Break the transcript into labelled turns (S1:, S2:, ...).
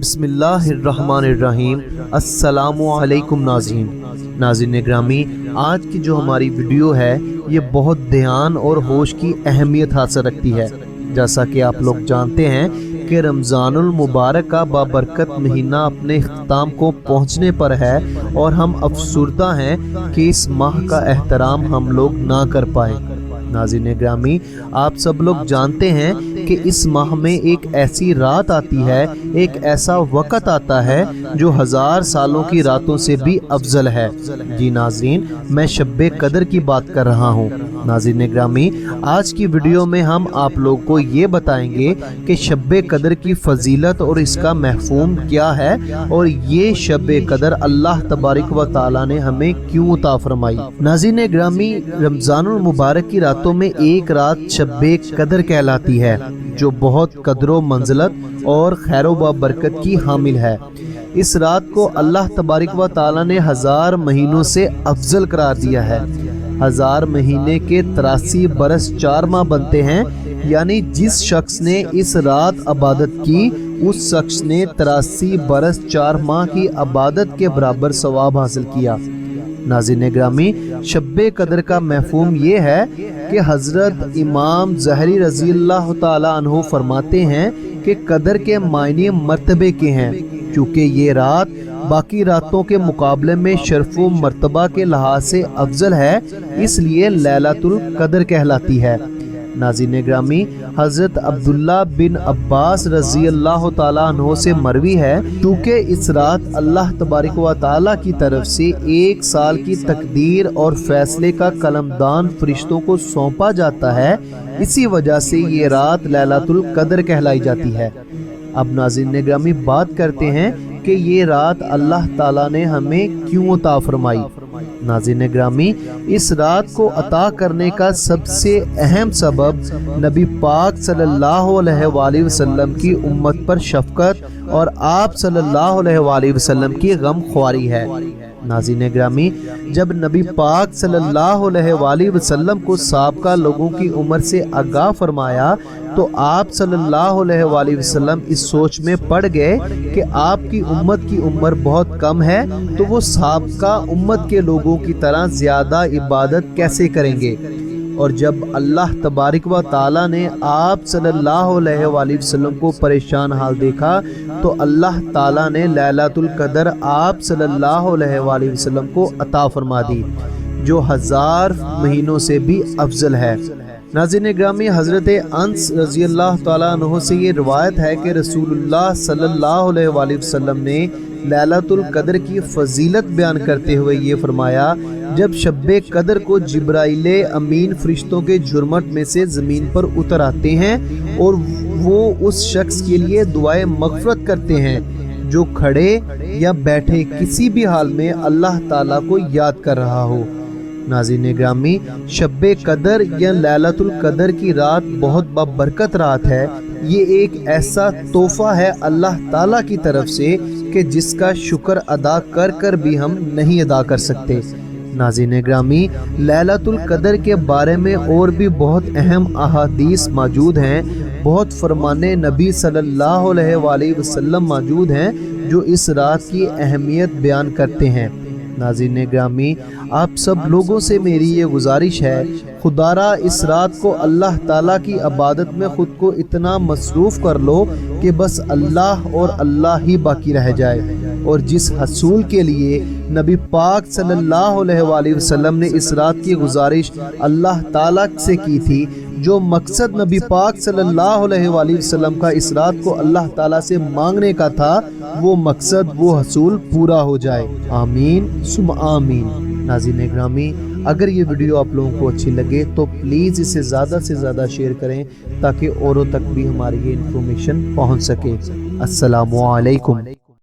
S1: بسم اللہ الرحمن الرحیم۔ السلام علیکم ناظرین۔ ناظرین گرامی، آج کی جو ہماری ویڈیو ہے، یہ بہت دھیان اور ہوش کی اہمیت حاصل رکھتی ہے۔ جیسا کہ آپ لوگ جانتے ہیں کہ رمضان المبارک کا بابرکت مہینہ اپنے اختتام کو پہنچنے پر ہے اور ہم افسردہ ہیں کہ اس ماہ کا احترام ہم لوگ نہ کر پائیں ناظرین گرامی، آپ سب لوگ جانتے ہیں کہ اس ماہ میں ایک ایسی رات آتی ہے، ایک ایسا وقت آتا ہے جو ہزار سالوں کی راتوں سے بھی افضل ہے۔ جی ناظرین، میں شب قدر کی بات کر رہا ہوں۔ ناظرین گرامی آج کی ویڈیو میں ہم آپ لوگ کو یہ بتائیں گے کہ شب قدر کی فضیلت اور اس کا محفوم کیا ہے اور یہ شب قدر اللہ تبارک و تعالی نے ہمیں کیوں عطا فرمائی؟ ناظرین گرامی رمضان المبارک کی راتوں میں ایک رات شب قدر کہلاتی ہے، جو بہت قدر و منزلت اور خیر و برکت کی حامل ہے۔ اس رات کو اللہ تبارک و تعالی نے ہزار مہینوں سے افضل قرار دیا ہے۔ ہزار مہینے کے تراسی برس چار ماہ بنتے ہیں۔ یعنی جس شخص نے اس رات عبادت کی، اس شخص نے تراسی برس چار ماہ کی عبادت کے برابر ثواب حاصل کیا۔ ناظرین گرامی، شب قدر کا محفوم یہ ہے کہ حضرت امام زہری رضی اللہ تعالی عنہ فرماتے ہیں کہ قدر کے معنی مرتبے کے ہیں۔ چونکہ یہ رات باقی راتوں کے مقابلے میں شرف و مرتبہ کے لحاظ سے افضل ہے، اس لیے لیلت القدر کہلاتی ہے۔ ناظرین گرامی، حضرت عبداللہ بن عباس رضی اللہ تعالیٰ عنہ سے مروی ہے۔ چونکہ اس رات اللہ تبارک و تعالیٰ کی طرف سے ایک سال کی تقدیر اور فیصلے کا قلمدان فرشتوں کو سونپا جاتا ہے، اسی وجہ سے یہ رات لیلت القدر کہلائی جاتی ہے۔ اب ناظرین گرامی، بات کرتے ہیں کہ یہ رات اللہ تعالیٰ نے ہمیں کیوں عطا فرمائی؟ ناظرین گرامی، اس رات کو عطا کرنے کا سب سے اہم سبب نبی پاک صلی اللہ علیہ وآلہ وسلم کی امت پر شفقت اور آپ صلی اللہ علیہ وآلہ وسلم کی غم خواری ہے۔ ناظرین گرامی، جب نبی پاک صلی اللہ علیہ وآلہ وسلم کو سابقہ لوگوں کی عمر سے آگاہ فرمایا، تو آپ صلی اللہ علیہ وآلہ وسلم اس سوچ میں پڑ گئے کہ آپ کی امت کی عمر بہت کم ہے، تو وہ سابقہ امت کے لوگوں کی طرح زیادہ عبادت کیسے کریں گے؟ اور جب اللہ تبارک و تعالی نے آپ صلی اللہ علیہ وآلہ وسلم کو پریشان حال دیکھا، تو اللہ تعالی نے لیلت القدر آپ صلی اللہ علیہ وآلہ وسلم کو عطا فرما دی، جو ہزار مہینوں سے بھی افضل ہے۔ ناظرین گرامی، حضرت انس رضی اللہ تعالیٰ عنہ سے یہ روایت ہے کہ رسول اللہ صلی اللہ علیہ وآلہ وسلم نے لیلت القدر کی فضیلت بیان کرتے ہوئے یہ فرمایا، جب شب قدر کو جبرائیل امین فرشتوں کے جرمٹ میں سے زمین پر اتر آتے ہیں اور وہ اس شخص کے لیے دعائیں مغفرت کرتے ہیں، جو کھڑے یا بیٹھے کسی بھی حال میں اللہ تعالیٰ کو یاد کر رہا ہو۔ ناظرین گرامی، شب قدر یا لیلت القدر کی رات بہت بابرکت رات ہے۔ یہ ایک ایسا تحفہ ہے اللہ تعالیٰ کی طرف سے کہ جس کا شکر ادا کر کر بھی ہم نہیں ادا کر سکتے۔ ناظرین گرامی لیلت القدر کے بارے میں اور بھی بہت اہم احادیث موجود ہیں۔ بہت فرمان نبی صلی اللہ علیہ وآلہ وسلم موجود ہیں جو اس رات کی اہمیت بیان کرتے ہیں۔ ناظرین گرامی، آپ سب لوگوں سے میری یہ گزارش ہے خدارہ اس رات کو اللہ تعالیٰ کی عبادت میں خود کو اتنا مصروف کر لو کہ بس اللہ اور اللہ ہی باقی رہ جائے۔ اور جس حصول کے لیے نبی پاک صلی اللہ علیہ وآلہ وسلم نے اس رات کی گزارش اللہ تعالیٰ سے کی تھی، جو مقصد نبی پاک صلی اللہ علیہ وآلہ وسلم کا اس رات کو اللہ تعالیٰ سے مانگنے کا تھا، وہ مقصد، وہ حصول پورا ہو جائے۔ آمین۔ سم آمین۔ ناظرین گرامی، اگر یہ ویڈیو آپ لوگوں کو اچھی لگے تو پلیز اسے زیادہ سے زیادہ شیئر کریں تاکہ اوروں تک بھی ہماری یہ انفارمیشن پہنچ سکے۔ السلام علیکم۔